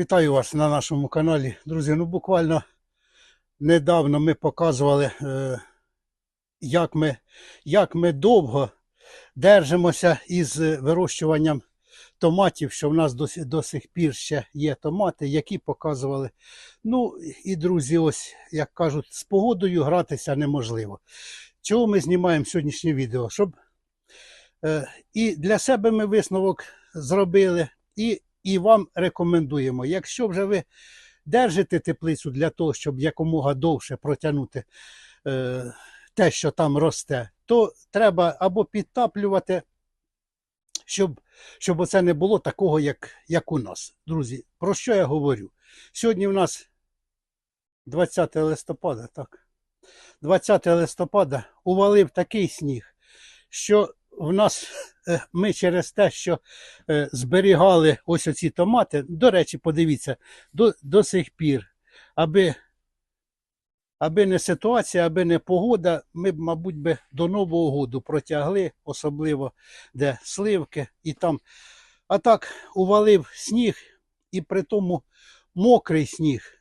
Вітаю вас на нашому каналі. Друзі, ну буквально недавно ми показували, е, як ми, як ми довго держимося із вирощуванням томатів, що в нас до, до сих пір ще є томати, які показували. Ну і друзі, ось як кажуть, з погодою гратися неможливо. Чого ми знімаємо сьогоднішнє відео? Щоб е, і для себе ми висновок зробили, і, і вам рекомендуємо. Якщо вже ви держите теплицю для того, щоб якомога довше протягнути е, те, що там росте, то треба або підтаплювати, щоб, щоб оце не було такого, як, як у нас. Друзі, про що я говорю? Сьогодні в нас 20 листопада, так? 20 листопада увалив такий сніг, що в нас ми через те, що е, зберігали ось оці томати, до речі, подивіться, до, до сих пір, аби, аби не ситуація, аби не погода, ми б, мабуть, би до Нового году протягли, особливо де сливки і там. А так увалив сніг, і при тому мокрий сніг.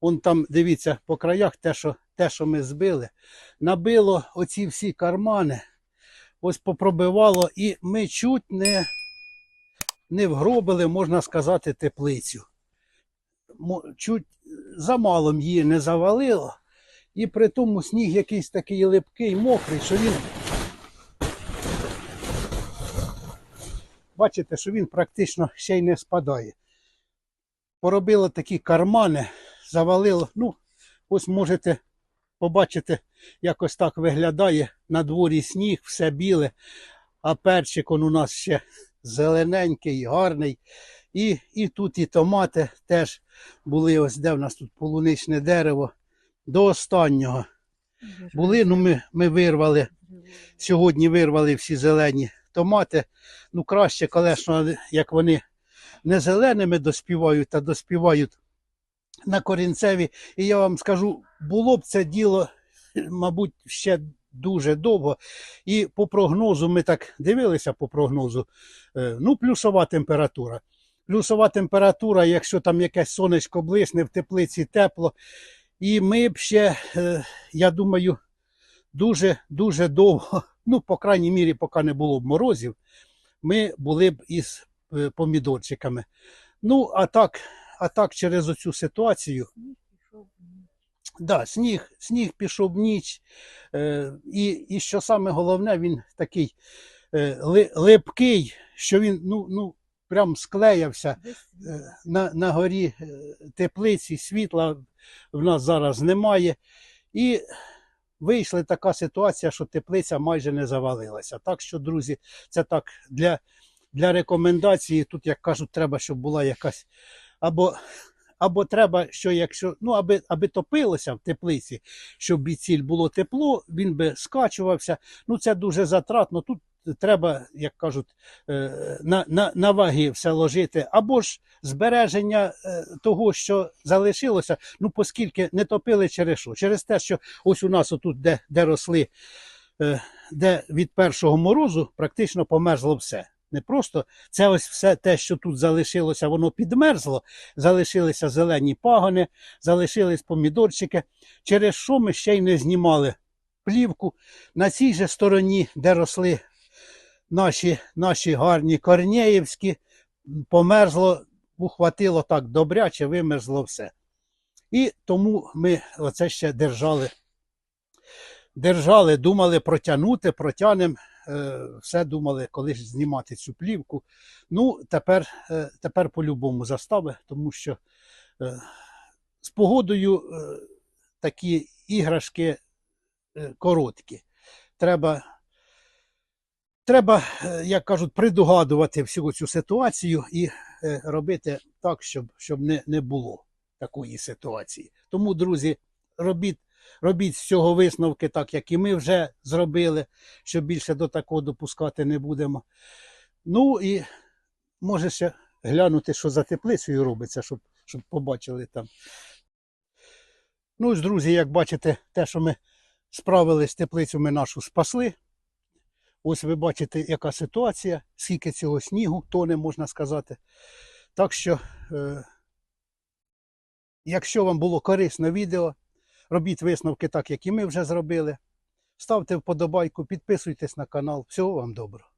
Вон там, дивіться, по краях те, що, те, що ми збили, набило оці всі кармани, ось попробивало, і ми чуть не, не вгробили, можна сказати, теплицю. Чуть замалом її не завалило, і при тому сніг якийсь такий липкий, мокрий, що він. Бачите, що він практично ще й не спадає. Поробило такі кармани, завалило. Ну, ось можете побачити, якось так виглядає на дворі сніг, все біле, а перчик он у нас ще зелененький, гарний. І, і тут і томати теж були, ось де в нас тут полуничне дерево. До останнього були, ну ми, ми вирвали, сьогодні вирвали всі зелені томати. Ну, краще, звісно, як вони не зеленими доспівають, а доспівають на корінцеві. І я вам скажу, було б це діло, мабуть, ще дуже довго. І по прогнозу, ми так дивилися по прогнозу, е, ну, плюсова температура. Плюсова температура, якщо там якесь сонечко блисне, в теплиці тепло. І ми б ще, е, я думаю, дуже-дуже довго, ну, по крайній мірі, поки не було б морозів, ми були б із е, помідорчиками. Ну, а так, а так через оцю ситуацію, да, сніг, сніг пішов ніч. Е, і, і що саме головне, він такий е, ли, липкий, що він ну, ну, прям склеявся е, на, на горі е, теплиці, світла в нас зараз немає. І вийшла така ситуація, що теплиця майже не завалилася. Так що, друзі, це так для, для рекомендації. Тут, як кажуть, треба, щоб була якась або. Або треба, що якщо ну аби аби топилося в теплиці, щоб біціль було тепло, він би скачувався. Ну це дуже затратно. Тут треба, як кажуть, е, на, на, на ваги все ложити, або ж збереження е, того, що залишилося. Ну, оскільки не топили через що? Через те, що ось у нас отут, де, де росли, е, де від першого морозу практично померзло все. Не просто це ось все те, що тут залишилося, воно підмерзло, залишилися зелені пагони, залишились помідорчики, через що ми ще й не знімали плівку. На цій же стороні, де росли наші, наші гарні корнеївські, померзло, ухватило так добряче, вимерзло все. І тому ми оце ще держали. Держали, думали протягнути, протягнемо. Е, все думали, коли ж знімати цю плівку. Ну, тепер, е, тепер по-любому застави, тому що е, з погодою такі іграшки короткі. Треба, треба, як кажуть, придугадувати всю цю ситуацію і робити так, щоб, щоб не, не було такої ситуації. Тому, друзі, робіть, робіть з цього висновки, так як і ми вже зробили, що більше до такого допускати не будемо. Ну і може ще глянути, що за теплицею робиться, щоб, щоб побачили там. Ну, ось, друзі, як бачите, те, що ми справились з теплицю, ми нашу спасли. Ось ви бачите, яка ситуація, скільки цього снігу тоне, можна сказати. Так що е, Якщо вам було корисно відео, робіть висновки так, як і ми вже зробили. Ставте вподобайку, підписуйтесь на канал. Всього вам доброго.